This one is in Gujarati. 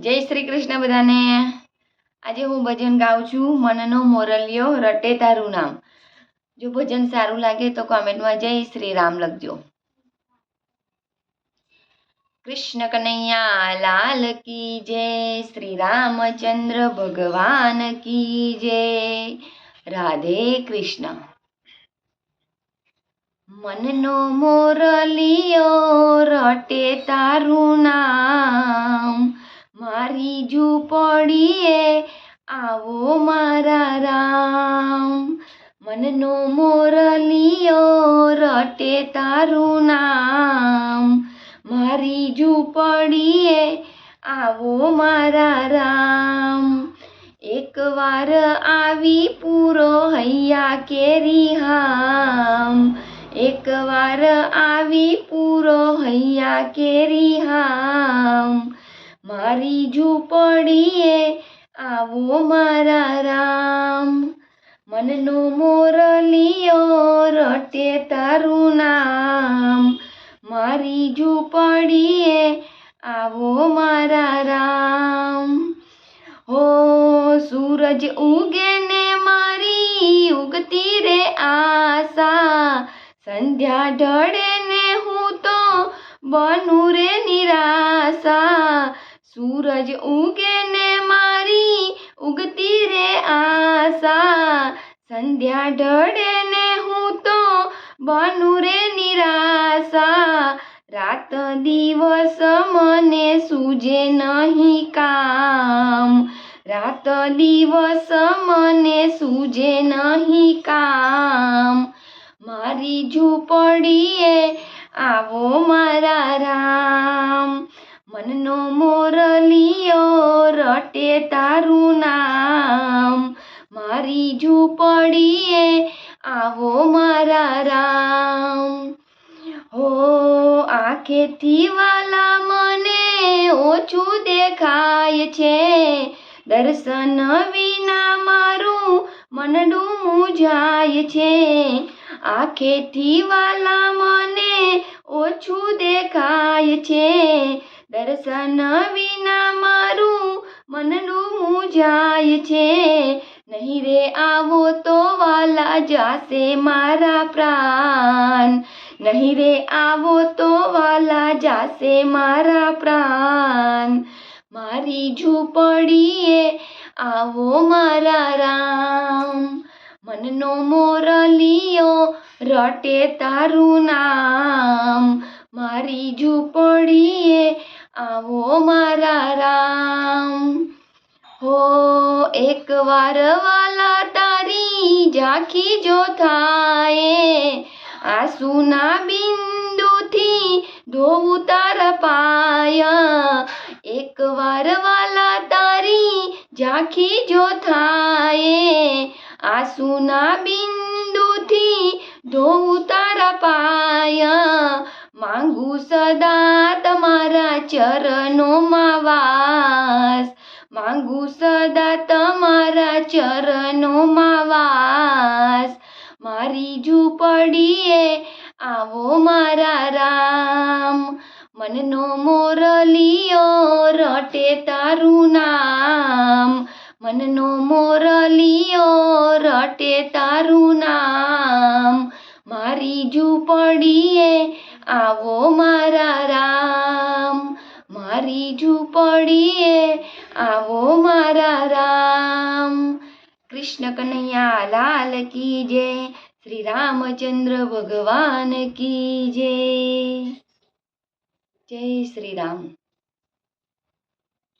જય શ્રી કૃષ્ણ બધાને. આજે હું ભજન ગાઉં છું, મનનો મોરલિયો, રટે તારું નામ. જો ભજન સારું લાગે તો કોમેન્ટમાં જય શ્રી રામ લખજો. કૃષ્ણ કનૈયા, લાલ કી જય, શ્રી રામચંદ્ર ભગવાન કી જય. રાધે કૃષ્ણ. મનનો મોરલિયો, રટે તારું નામ. મારી પડીએ આવો મારા રામ. મનનો મોરલીઓ રટે તારું નામ. મારી ઝૂંપડીએ આવો મારા રામ. એકવાર આવી પૂરો હૈયા કેરી હામ. એકવાર આવી પૂરો હૈયા કેરી હામ. મારી ઝૂંપડીએ આવો મારા રામ. મનનો મોરલિયો રટે તારું નામ. મારી ઝૂંપડીએ આવો મારા રામ. હો, સૂરજ ઉગે ને મારી ઉગતી રે આશા. સંધ્યા ઢળે ને હું તો બનું રે નિરાશા. સૂરજ ઉગે ને મારી ઉગતી રે આશા. સંધ્યા ઢળે ને હું તો બનું રે નિરાશા. રાત દિવસ મને સૂજે નહીં કામ. રાત દિવસ મને સૂજે નહીં કામ. મારી ઝૂંપડીએ આવો મારા રામ. મનનો મોરલિયો રટે તારું નામ. મારી ઝૂંપડીએ આવો મારા રામ. હો, આંખેથી વાલા મને ઓછું દેખાય છે. દર્શન વિના મારું મનડું મૂંઝાય છે. આંખેથી વાલા મને ઓછું દેખાય છે. દર્શન વિના મારું મનડું જાય છે. નહીં રે આવો તો વાલા જાશે મારા પ્રાણ. નહીં રે આવો તો વાલા જાશે મારા પ્રાણ. મારી ઝૂંપડીએ આવો મારા રામ. મનનો મોરલિયો રટે તારું નામ. મારી ઝૂંપડીએ આવો મારા રામ. હો, એકવાર વાલા તારી ઝાંખી જો થાય. આંસુના બિંદુથી ધોવું તારા પાયા. એકવાર વાલા તારી ઝાંખી જો થાય. આંસુના બિંદુથી ધોવું તારા પાયા. માંગુ સદા ચરણોમાં વાસ. માંગુ સદા તમારા ચરણોમાં વાસ. મારી ઝૂંપડીએ આવો મારા રામ. મનનો મોરલીઓ રટે તારું નામ. મનનો મોરલીઓ રટે તારું નામ. મારી ઝૂંપડીએ આવો રામ મારી પડીએ. આવો મારા રામ. કૃષ્ણ કનૈયા લાલ કી જય. શ્રી રામચંદ્ર ભગવાન કી જય. જય શ્રી રામ.